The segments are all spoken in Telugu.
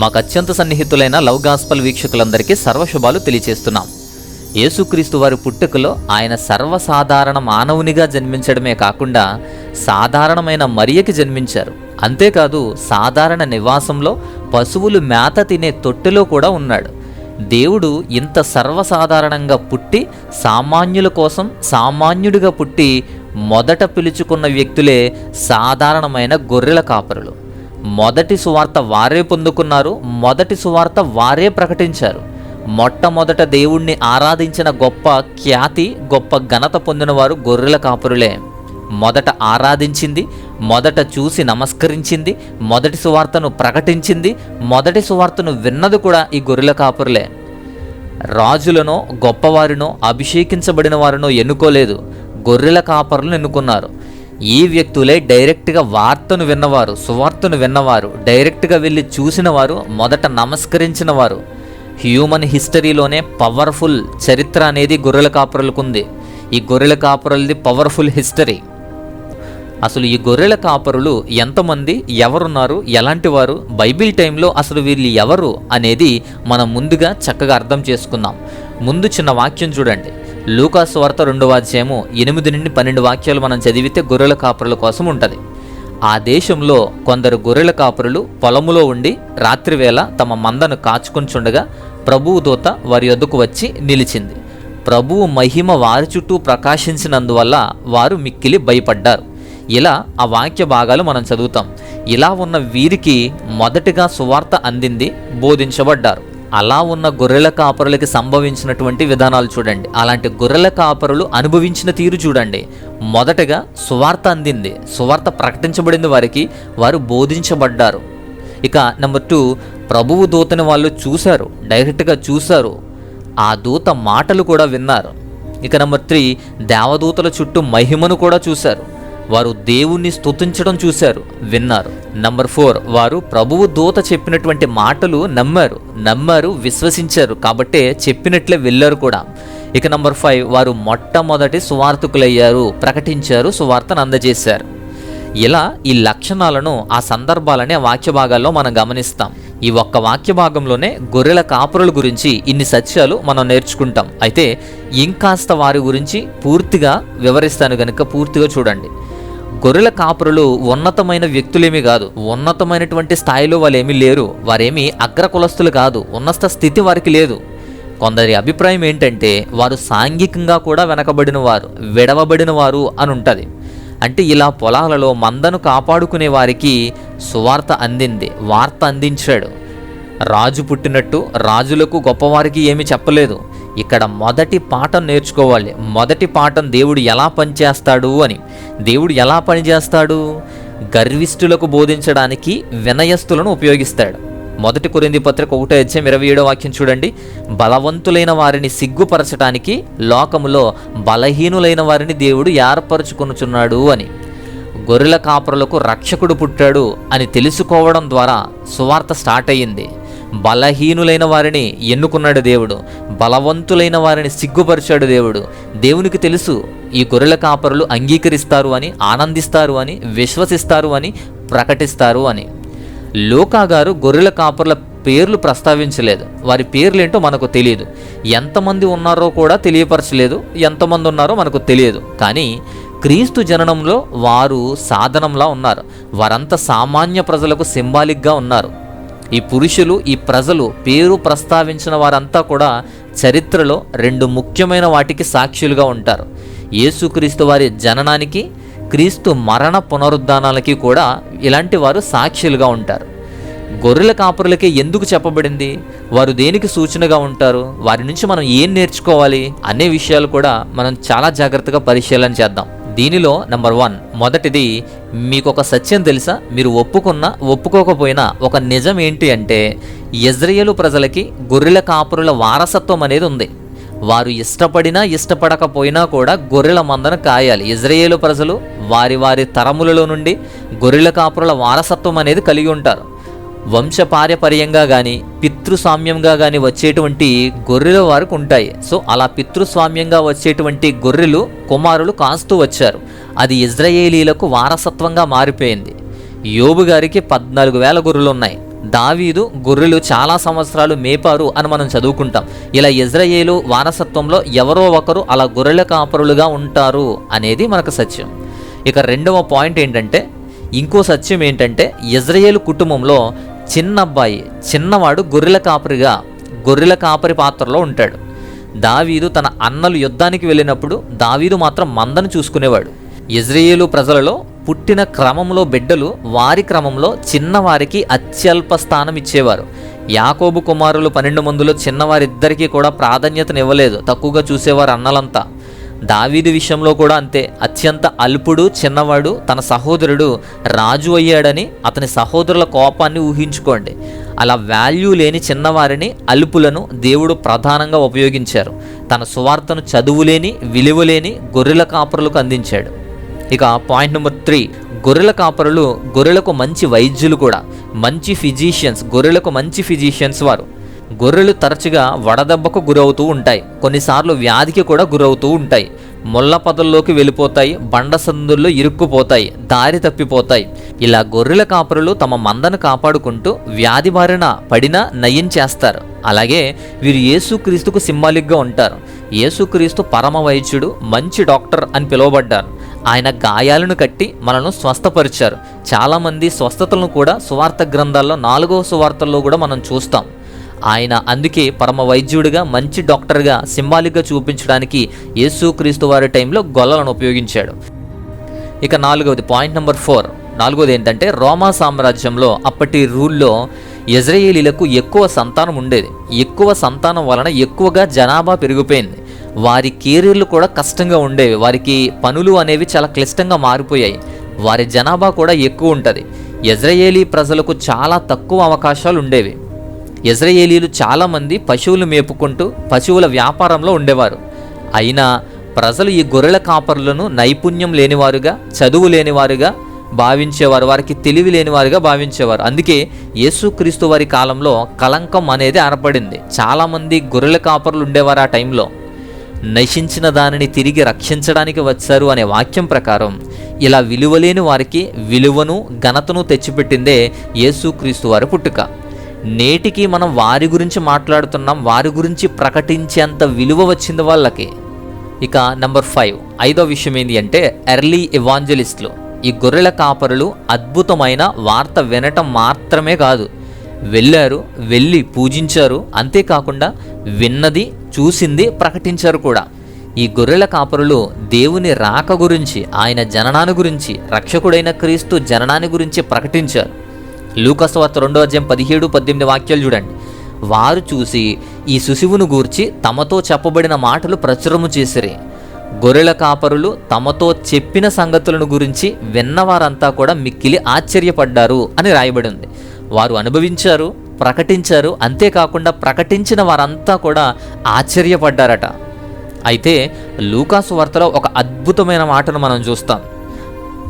మాకు అత్యంత సన్నిహితులైన లవ్ గాస్పల్ వీక్షకులందరికీ సర్వశుభాలు తెలియచేస్తున్నాం. యేసుక్రీస్తు వారి పుట్టుకలో ఆయన సర్వసాధారణ మానవునిగా జన్మించడమే కాకుండా సాధారణమైన మరియకి జన్మించారు. అంతేకాదు సాధారణ నివాసంలో పశువులు మేత తినే తొట్టెలో కూడా ఉన్నాడు. దేవుడు ఇంత సర్వసాధారణంగా పుట్టి సామాన్యుల కోసం సామాన్యుడిగా పుట్టి మొదట పిలుచుకున్న వ్యక్తులే సాధారణమైన గొర్రెల కాపరులు. మొదటి సువార్త వారే పొందుకున్నారు మొదటి సువార్త వారే ప్రకటించారు. మొట్టమొదట దేవుణ్ణి ఆరాధించిన గొప్ప ఖ్యాతి గొప్ప ఘనత పొందినవారు గొర్రెల కాపురులే. మొదట ఆరాధించింది మొదట చూసి నమస్కరించింది మొదటి సువార్తను ప్రకటించింది మొదటి సువార్తను విన్నది కూడా ఈ గొర్రెల కాపురులే. రాజులనో గొప్పవారినో అభిషేకించబడిన వారినో ఎన్నుకోలేదు. గొర్రెల కాపరులను ఎన్నుకున్నారు. ఈ వ్యక్తులే డైరెక్ట్గా వార్తను విన్నవారు సువార్తను విన్నవారు డైరెక్ట్గా వెళ్ళి చూసినవారు మొదట నమస్కరించిన వారు హ్యూమన్ హిస్టరీలోనే పవర్ఫుల్ చరిత్ర అనేది గొర్రెల కాపురులకు ఉంది ఈ గొర్రెల కాపురులది పవర్ఫుల్ హిస్టరీ. అసలు ఈ గొర్రెల కాపరులు ఎంతమంది ఎవరున్నారు ఎలాంటి వారు బైబిల్ టైంలో అసలు వీళ్ళు ఎవరు అనేది మనం ముందుగా చక్కగా అర్థం చేసుకుందాం. ముందు చిన్న వాక్యం చూడండి. లూకాసు వార్త రెండవ అధ్యాయము ఎనిమిది నుండి పన్నెండు వాక్యాలు మనం చదివితే గొర్రెల కాపరుల కోసం ఉంటుంది. ఆ దేశంలో కొందరు గొర్రెల కాపరులు పొలములో ఉండి రాత్రివేళ తమ మందను కాచుకొంచుండగా ప్రభువు దూత వారి యొద్దకు వచ్చి నిలిచింది. ప్రభువు మహిమ వారి చుట్టూ ప్రకాశించినందువల్ల వారు మిక్కిలి భయపడ్డారు. ఇలా ఆ వాక్య భాగాలు మనం చదువుతాం. ఇలా ఉన్న వీరికి మొదటిగా సువార్త అందింది బోధించబడ్డారు. అలా ఉన్న గొర్రెల కాపరులకి సంభవించినటువంటి విధానాలు చూడండి. అలాంటి గొర్రెల కాపరులు అనుభవించిన తీరు చూడండి. మొదటగా సువార్త అందింది. సువార్త ప్రకటించబడింది వారికి. వారు బోధించబడ్డారు. ఇక నెంబర్ టూ ప్రభువు దూతని వాళ్ళు చూశారు. డైరెక్ట్గా చూశారు. ఆ దూత మాటలు కూడా విన్నారు. ఇక నెంబర్ త్రీ దేవదూతల చుట్టూ మహిమను కూడా చూశారు. వారు దేవుణ్ణి స్తుతించడం చూశారు విన్నారు. నంబర్ ఫోర్ వారు ప్రభువు దూత చెప్పినటువంటి మాటలు నమ్మారు. నమ్మారు విశ్వసించారు. కాబట్టే చెప్పినట్లే వెళ్ళారు కూడా. ఇక నంబర్ ఫైవ్ వారు మొట్టమొదటి సువార్థకులయ్యారు. ప్రకటించారు సువార్తను అందజేశారు. ఇలా ఈ లక్షణాలను ఆ సందర్భాలని ఆ వాక్య భాగాల్లో మనం గమనిస్తాం. ఈ ఒక్క వాక్య భాగంలోనే గొర్రెల కాపురుల గురించి ఇన్ని సత్యాలు మనం నేర్చుకుంటాం. అయితే ఇంకాస్త వారి గురించి పూర్తిగా వివరిస్తాను గనుక పూర్తిగా చూడండి. గొర్రెల కాపురులు ఉన్నతమైన వ్యక్తులేమీ కాదు. ఉన్నతమైనటువంటి స్థాయిలో వాళ్ళు ఏమీ లేరు. వారేమీ అగ్రకులస్తులు కాదు. ఉన్నత స్థితి వారికి లేదు. కొందరి అభిప్రాయం ఏంటంటే వారు సాంఘికంగా కూడా వెనకబడిన వారు విడవబడిన వారు అని ఉంటుంది అంటే ఇలా పొలాలలో మందను కాపాడుకునే వారికి సువార్త అందింది వార్త అందించాడు. రాజు పుట్టినట్టు రాజులకు గొప్పవారికి ఏమీ చెప్పలేదు. ఇక్కడ మొదటి పాఠం నేర్చుకోవాలి. మొదటి పాఠం దేవుడు ఎలా పనిచేస్తాడు అని. దేవుడు ఎలా పనిచేస్తాడు? గర్విష్ఠులకు బోధించడానికి వినయస్తులను ఉపయోగిస్తాడు. మొదటి కొరింది పత్రిక ఒకటో అధ్యాయం ఇరవై ఏడో వాక్యం చూడండి. బలవంతులైన వారిని సిగ్గుపరచడానికి లోకములో బలహీనులైన వారిని దేవుడు ఏర్పరచుకొనుచున్నాడు అని. గొర్రెల కాపరులకు రక్షకుడు పుట్టాడు అని తెలుసుకోవడం ద్వారా సువార్త స్టార్ట్ అయ్యింది. బలహీనులైన వారిని ఎన్నుకున్నాడు దేవుడు. బలవంతులైన వారిని సిగ్గుపరిచాడు దేవుడు. దేవునికి తెలుసు ఈ గొర్రెల కాపరులు అంగీకరిస్తారు అని ఆనందిస్తారు అని విశ్వసిస్తారు అని ప్రకటిస్తారు అని. లోకా గారు గొర్రెల కాపరుల పేర్లు ప్రస్తావించలేదు. వారి పేర్లేంటో మనకు తెలియదు. ఎంతమంది ఉన్నారో కూడా తెలియపరచలేదు. ఎంతమంది ఉన్నారో మనకు తెలియదు. కానీ క్రీస్తు జననంలో వారు సాధనంలా ఉన్నారు. వారంతా సామాన్య ప్రజలకు సింబాలిక్గా ఉన్నారు. ఈ పురుషులు ఈ ప్రజలు పేరు ప్రస్తావించిన వారంతా కూడా చరిత్రలో రెండు ముఖ్యమైన వాటికి సాక్షులుగా ఉంటారు. యేసుక్రీస్తు వారి జననానికి క్రీస్తు మరణ పునరుద్ధానాలకి కూడా ఇలాంటి వారు సాక్షులుగా ఉంటారు. గొర్రెల కాపురులకే ఎందుకు చెప్పబడింది? వారు దేనికి సూచనగా ఉంటారు? వారి నుంచి మనం ఏం నేర్చుకోవాలి? అనే విషయాలు కూడా మనం చాలా జాగ్రత్తగా పరిశీలన చేద్దాం. దీనిలో నెంబర్ వన్ మొదటిది మీకు ఒక సత్యం తెలుసా? మీరు ఒప్పుకున్నా ఒప్పుకోకపోయినా ఒక నిజం ఏంటి అంటే ఇజ్రాయేలు ప్రజలకి గొర్రెల కాపురుల వారసత్వం అనేది ఉంది. వారు ఇష్టపడినా ఇష్టపడకపోయినా కూడా గొర్రెల మందను కాయాలి. ఇజ్రాయేలు ప్రజలు వారి వారి తరములలో నుండి గొర్రెల కాపురుల వారసత్వం అనేది కలిగి ఉంటారు. వంశపార్యపర్యంగా కానీ పితృస్వామ్యంగా కానీ వచ్చేటువంటి గొర్రెలు వారికి ఉంటాయి. సో అలా పితృస్వామ్యంగా వచ్చేటువంటి గొర్రెలు కుమారులు కాస్తూ వచ్చారు. అది ఇజ్రాయేలీలకు వారసత్వంగా మారిపోయింది. యోబు గారికి పద్నాలుగు వేల గొర్రెలు ఉన్నాయి. దావీదు గొర్రెలు చాలా సంవత్సరాలు మేపారు అని మనం చదువుకుంటాం. ఇలా ఇజ్రాయేలు వారసత్వంలో ఎవరో ఒకరు అలా గొర్రెల కాపరులుగా ఉంటారు అనేది మనకు సత్యం. ఇక రెండవ పాయింట్ ఏంటంటే ఇంకో సత్యం ఏంటంటే ఇజ్రాయేల్ కుటుంబంలో చిన్న అబ్బాయి చిన్నవాడు గొర్రెల కాపరిగా గొర్రెల కాపరి పాత్రలో ఉంటాడు. దావీదు తన అన్నలు యుద్ధానికి వెళ్ళినప్పుడు దావీదు మాత్రం మందను చూసుకునేవాడు. ఇజ్రాయేలు ప్రజలలో పుట్టిన క్రమంలో బిడ్డలు వారి క్రమంలో చిన్నవారికి అత్యల్ప స్థానం ఇచ్చేవారు. యాకోబు కుమారులు పన్నెండు మందిలో చిన్నవారిద్దరికీ కూడా ప్రాధాన్యతనివ్వలేదు. తక్కువగా చూసేవారు అన్నలంతా. దావీదు విషయంలో కూడా అంతే. అత్యంత అల్పుడు చిన్నవాడు తన సహోదరుడు రాజు అయ్యాడని అతని సహోదరుల కోపాన్ని ఊహించుకోండి. అలా వాల్యూ లేని చిన్నవారిని అల్పులను దేవుడు ప్రధానంగా ఉపయోగించారు. తన సువార్తను చదువులేని విలువలేని గొర్రెల కాపరులకు అందించాడు. ఇక పాయింట్ నెంబర్ త్రీ గొర్రెల కాపరులు గొర్రెలకు మంచి వైద్యులు కూడా. మంచి ఫిజీషియన్స్ గొర్రెలకు మంచి ఫిజీషియన్స్ వారు. గొర్రెలు తరచుగా వడదెబ్బకు గురవుతూ ఉంటాయి. కొన్నిసార్లు వ్యాధికి కూడా గురవుతూ ఉంటాయి. ముళ్ళ పొదల్లోకి వెళ్ళిపోతాయి బండ సందుల్లో ఇరుక్కుపోతాయి దారి తప్పిపోతాయి. ఇలా గొర్రెల కాపరులు తమ మందను కాపాడుకుంటూ వ్యాధి బారిన పడినా నయం చేస్తారు. అలాగే వీరు యేసుక్రీస్తుకు సింబాలిక్గా ఉంటారు. యేసుక్రీస్తు పరమ వైద్యుడు మంచి డాక్టర్ అని పిలువబడ్డారు. ఆయన గాయాలను కట్టి మనల్ని స్వస్థపరిచారు. చాలామంది స్వస్థతలను కూడా సువార్త గ్రంథాల్లో నాలుగవ సువార్తల్లో కూడా మనం చూస్తాం. ఆయన అందుకే పరమ వైద్యుడిగా మంచి డాక్టర్గా సింబాలిక్గా చూపించడానికి యేసుక్రీస్తు వారి టైంలో గొల్లలను ఉపయోగించాడు. ఇక నాలుగవది పాయింట్ నెంబర్ ఫోర్. నాలుగవది ఏంటంటే రోమా సామ్రాజ్యంలో అప్పటి రూల్లో ఇజ్రాయేలీలకు ఎక్కువ సంతానం ఉండేది. ఎక్కువ సంతానం వలన ఎక్కువగా జనాభా పెరిగిపోయింది. వారి కెరీర్లు కూడా కష్టంగా ఉండేవి. వారికి పనులు అనేవి చాలా క్లిష్టంగా మారిపోయాయి. వారి జనాభా కూడా ఎక్కువ ఉంటుంది. ఇజ్రాయేలీ ప్రజలకు చాలా తక్కువ అవకాశాలు ఉండేవి. ఇజ్రాయేలీలు చాలామంది పశువులు మేపుకుంటూ పశువుల వ్యాపారంలో ఉండేవారు. అయినా ప్రజలు ఈ గొర్రెల కాపరులను నైపుణ్యం లేనివారుగా చదువు లేనివారుగా భావించేవారు వారికి తెలివి లేనివారుగా భావించేవారు. అందుకే యేసుక్రీస్తు వారి కాలంలో కలంకం అనేది ఏర్పడింది. చాలామంది గొర్రెల కాపరులు ఉండేవారు ఆ టైంలో. నశించిన దానిని తిరిగి రక్షించడానికి వచ్చారు అనే వాక్యం ప్రకారం ఇలా విలువలేని వారికి విలువను ఘనతను తెచ్చిపెట్టిందే యేసుక్రీస్తు వారి పుట్టుక. నేటికి మనం వారి గురించి మాట్లాడుతున్నాం వారి గురించి ప్రకటించేంత విలువ వచ్చింది వాళ్ళకి. ఇక నెంబర్ ఫైవ్ ఐదో విషయం ఏంటి అంటే ఎర్లీ ఎవాంజలిస్టులు. ఈ గొర్రెల కాపరులు అద్భుతమైన వార్త వినటం మాత్రమే కాదు. వెళ్ళారు వెళ్ళి పూజించారు అంతేకాకుండా విన్నది చూసింది ప్రకటించారు కూడా. ఈ గొర్రెల కాపరులు దేవుని రాక గురించి ఆయన జననాన్ని గురించి రక్షకుడైన క్రీస్తు జననాన్ని గురించి ప్రకటించారు. లూకస్వార్త రెండో అధ్యాయం పదిహేడు పద్దెనిమిది వాక్యాలు చూడండి. వారు చూసి ఈ శిశువును గూర్చి తమతో చెప్పబడిన మాటలు ప్రచురము చేసిరి. గొర్రెల కాపరులు తమతో చెప్పిన సంగతులను గురించి విన్నవారంతా కూడా మిక్కిలి ఆశ్చర్యపడ్డారు అని రాయబడి ఉంది వారు అనుభవించారు ప్రకటించారు అంతేకాకుండా ప్రకటించిన వారంతా కూడా ఆశ్చర్యపడ్డారట. అయితే లూకాసు వార్తలో ఒక అద్భుతమైన మాటను మనం చూస్తాం.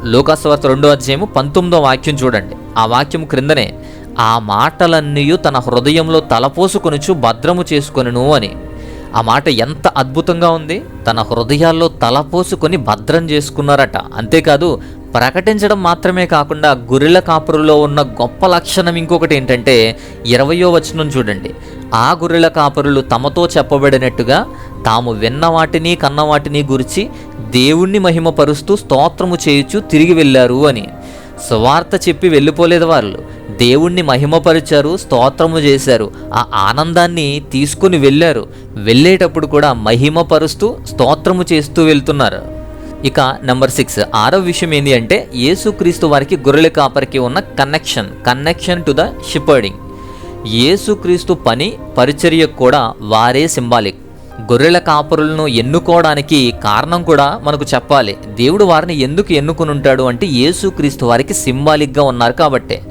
లోకాసువార్త రెండో అధ్యాయము పంతొమ్మిదో వాక్యం చూడండి. ఆ వాక్యం క్రిందనే ఆ మాటలన్నీ తన హృదయంలో తలపోసుకొనుచు భద్రము చేసుకొనును అని. ఆ మాట ఎంత అద్భుతంగా ఉంది. తన హృదయాల్లో తలపోసుకొని భద్రం చేసుకున్నారట. అంతేకాదు ప్రకటించడం మాత్రమే కాకుండా గొర్రెల కాపురులో ఉన్న గొప్ప లక్షణం ఇంకొకటి ఏంటంటే ఇరవయో వచనం చూడండి. ఆ గొర్రెల కాపురులు తమతో చెప్పబడినట్టుగా తాము విన్న వాటిని కన్న వాటిని గురించి దేవుణ్ణి మహిమపరుస్తూ స్తోత్రము చేయుచు తిరిగి వెళ్ళారు అని. సువార్త చెప్పి వెళ్ళిపోలేదు వాళ్ళు దేవుణ్ణి మహిమపరిచారు స్తోత్రము చేశారు. ఆ ఆనందాన్ని తీసుకుని వెళ్ళారు. వెళ్ళేటప్పుడు కూడా మహిమపరుస్తూ స్తోత్రము చేస్తూ వెళ్తున్నారు. ఇక నెంబర్ సిక్స్ ఆరో విషయం ఏంటి అంటే యేసుక్రీస్తు వారికి గొర్రెల కాపరికి ఉన్న connection connection to the shepherding. యేసుక్రీస్తు పని పరిచర్య కూడా వారే సింబాలిక్. గొర్రెల కాపరులను ఎన్నుకోవడానికి కారణం కూడా మనకు చెప్పాలి. దేవుడు వారిని ఎందుకు ఎన్నుకుని ఉంటాడు అంటే యేసుక్రీస్తు వారికి సింబాలిక్గా ఉన్నారు కాబట్టే.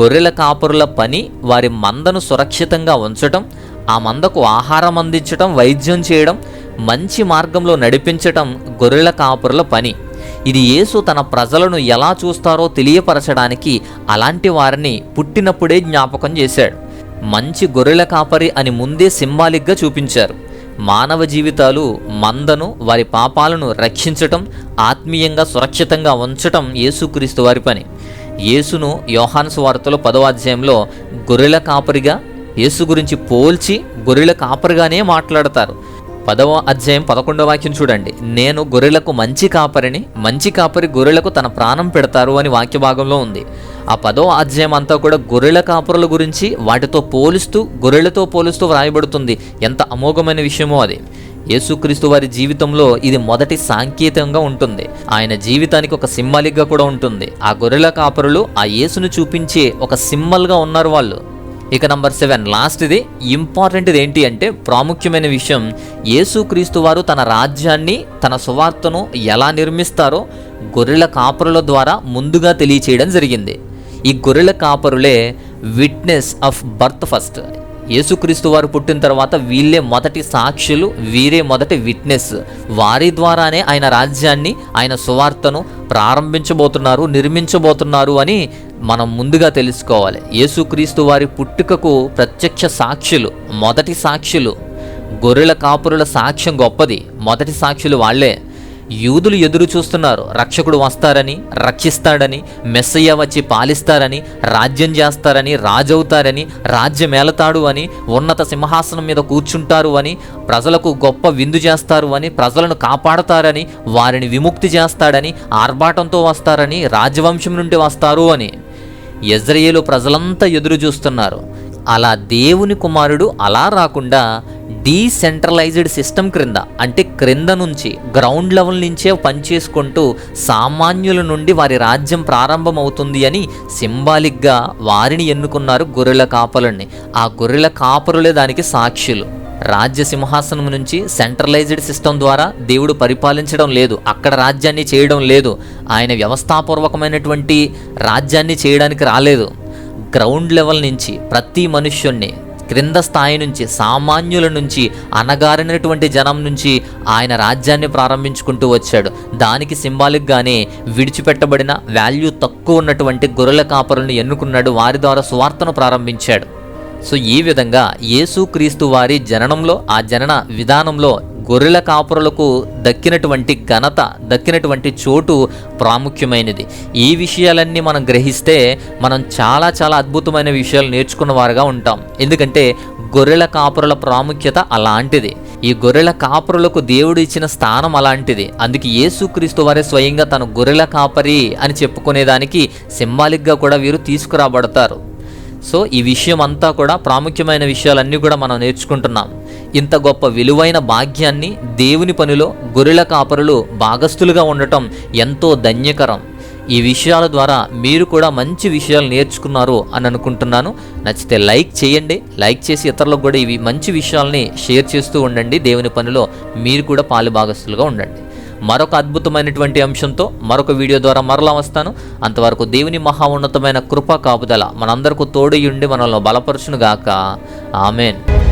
గొర్రెల కాపరుల పని వారి మందను సురక్షితంగా ఉంచటం ఆ మందకు ఆహారం అందించటం వైద్యం చేయడం మంచి మార్గంలో నడిపించటం గొర్రెల కాపరుల పని. ఇది యేసు తన ప్రజలను ఎలా చూస్తారో తెలియపరచడానికి అలాంటి వారిని పుట్టినప్పుడే జ్ఞాపకం చేశాడు. మంచి గొర్రెల కాపరి అని ముందే సింబాలిక్గా చూపించారు. మానవ జీవితాలు మందను వారి పాపాలను రక్షించటం ఆత్మీయంగా సురక్షితంగా ఉంచటం యేసుక్రీస్తు వారి పని. యేసును యోహాన్స్ వార్తలో పదవ అధ్యాయంలో గొర్రెల కాపరిగా యేసు గురించి పోల్చి గొర్రెల కాపరిగానే మాట్లాడతారు. పదవ అధ్యాయం పదకొండవ వాక్యం చూడండి. నేను గొర్రెలకు మంచి కాపరిని మంచి కాపరి గొర్రెలకు తన ప్రాణం పెడతారు అని వాక్య భాగంలో ఉంది. ఆ పదో అధ్యాయం అంతా కూడా గొర్రెల కాపరుల గురించి వాటితో పోలుస్తూ గొర్రెలతో పోలుస్తూ వ్రాయబడుతుంది. ఎంత అమోఘమైన విషయమో అది. యేసుక్రీస్తు వారి జీవితంలో ఇది మొదటి సాంకేతికంగా ఉంటుంది. ఆయన జీవితానికి ఒక సింబాలిక్గా కూడా ఉంటుంది. ఆ గొర్రెల కాపరులు ఆ యేసును చూపించే ఒక సింబల్గా ఉన్నారు వాళ్ళు. ఇక నంబర్ సెవెన్ లాస్ట్ ఇది ఇంపార్టెంట్ ఇది ఏంటి అంటే ప్రాముఖ్యమైన విషయం యేసుక్రీస్తు వారు తన రాజ్యాన్ని తన సువార్తను ఎలా నిర్మిస్తారో గొర్రెల కాపరుల ద్వారా ముందుగా తెలియచేయడం జరిగింది. ఈ గొర్రెల కాపరులే విట్నెస్ ఆఫ్ బర్త్ ఫస్ట్. యేసుక్రీస్తు వారు పుట్టిన తర్వాత వీళ్ళే మొదటి సాక్షులు వీరే మొదటి విట్నెస్. వారి ద్వారానే ఆయన రాజ్యాన్ని ఆయన సువార్తను ప్రారంభించబోతున్నారు నిర్మించబోతున్నారు అని మనం ముందుగా తెలుసుకోవాలి. యేసుక్రీస్తు వారి పుట్టుకకు ప్రత్యక్ష సాక్షులు మొదటి సాక్షులు. గొర్రెల కాపురుల సాక్ష్యం గొప్పది మొదటి సాక్షులు వాళ్ళే యూదులు ఎదురు చూస్తున్నారు. రక్షకుడు వస్తారని రక్షిస్తాడని మెస్సయ్య వచ్చి పాలిస్తారని రాజ్యం చేస్తారని రాజవుతారని రాజ్యమేలతాడు అని ఉన్నత సింహాసనం మీద కూర్చుంటారు అని ప్రజలకు గొప్ప విందు చేస్తారు అని ప్రజలను కాపాడతారని వారిని విముక్తి చేస్తాడని ఆర్భాటంతో వస్తారని రాజవంశం నుండి వస్తారు అని. యజ్రయేలు ప్రజలంతా ఎదురు చూస్తున్నారు. అలా దేవుని కుమారుడు అలా రాకుండా డీసెంట్రలైజ్డ్ సిస్టమ్ క్రింద అంటే క్రింద నుంచి గ్రౌండ్ లెవెల్ నుంచే పనిచేసుకుంటూ సామాన్యుల నుండి వారి రాజ్యం ప్రారంభమవుతుంది అని సింబాలిక్గా వారిని ఎన్నుకున్నారు గొర్రెల కాపరుల్ని. ఆ గొర్రెల కాపరులే దానికి సాక్షులు. రాజ్య సింహాసనం నుంచి సెంట్రలైజ్డ్ సిస్టమ్ ద్వారా దేవుడు పరిపాలించడం లేదు అక్కడ రాజ్యాన్ని చేయడం లేదు. ఆయన వ్యవస్థాపూర్వకమైనటువంటి రాజ్యాన్ని చేయడానికి రాలేదు. గ్రౌండ్ లెవెల్ నుంచి ప్రతి మనుష్యుణ్ణి క్రింద స్థాయి నుంచి సామాన్యుల నుంచి అనగారినటువంటి జనం నుంచి ఆయన రాజ్యాన్ని ప్రారంభించుకుంటూ వచ్చాడు. దానికి సింబాలిక్గానే విడిచిపెట్టబడిన వాల్యూ తక్కువ ఉన్నటువంటి గొర్రెల కాపరులను ఎన్నుకున్నాడు. వారి ద్వారా సువార్తను ప్రారంభించాడు. సో ఈ విధంగా యేసుక్రీస్తు వారి జననంలో ఆ జనన విధానంలో గొర్రెల కాపురలకు దక్కినటువంటి ఘనత దక్కినటువంటి చోటు ప్రాముఖ్యమైనది. ఈ విషయాలన్నీ మనం గ్రహిస్తే మనం చాలా చాలా అద్భుతమైన విషయాలు నేర్చుకున్న వారుగా ఉంటాం. ఎందుకంటే గొర్రెల కాపురల ప్రాముఖ్యత అలాంటిది. ఈ గొర్రెల కాపురులకు దేవుడు ఇచ్చిన స్థానం అలాంటిది. అందుకే యేసుక్రీస్తు వారే స్వయంగా తను గొర్రెల కాపరి అని చెప్పుకునేదానికి సింబాలిక్గా కూడా వీరు తీసుకురాబడతారు. సో ఈ విషయం అంతా కూడా ప్రాముఖ్యమైన విషయాలన్నీ కూడా మనం నేర్చుకుంటున్నాం. ఇంత గొప్ప విలువైన భాగ్యాన్ని దేవుని పనిలో గొర్రెల కాపరులు భాగస్థులుగా ఉండటం ఎంతో ధన్యకరం. ఈ విషయాల ద్వారా మీరు కూడా మంచి విషయాలు నేర్చుకున్నారు అని అనుకుంటున్నాను. నచ్చితే లైక్ చేయండి. లైక్ చేసి ఇతరులకు కూడా ఇవి మంచి విషయాల్ని షేర్ చేస్తూ ఉండండి. దేవుని పనిలో మీరు కూడా పాలు భాగస్థులుగా ఉండండి. మరొక అద్భుతమైనటువంటి అంశంతో మరొక వీడియో ద్వారా మరలా వస్తాను. అంతవరకు దేవుని మహా ఉన్నతమైన కృప కాపుదల మనందరికీ తోడయుండి మనల్ని బలపరచునుగాక. ఆమెన్.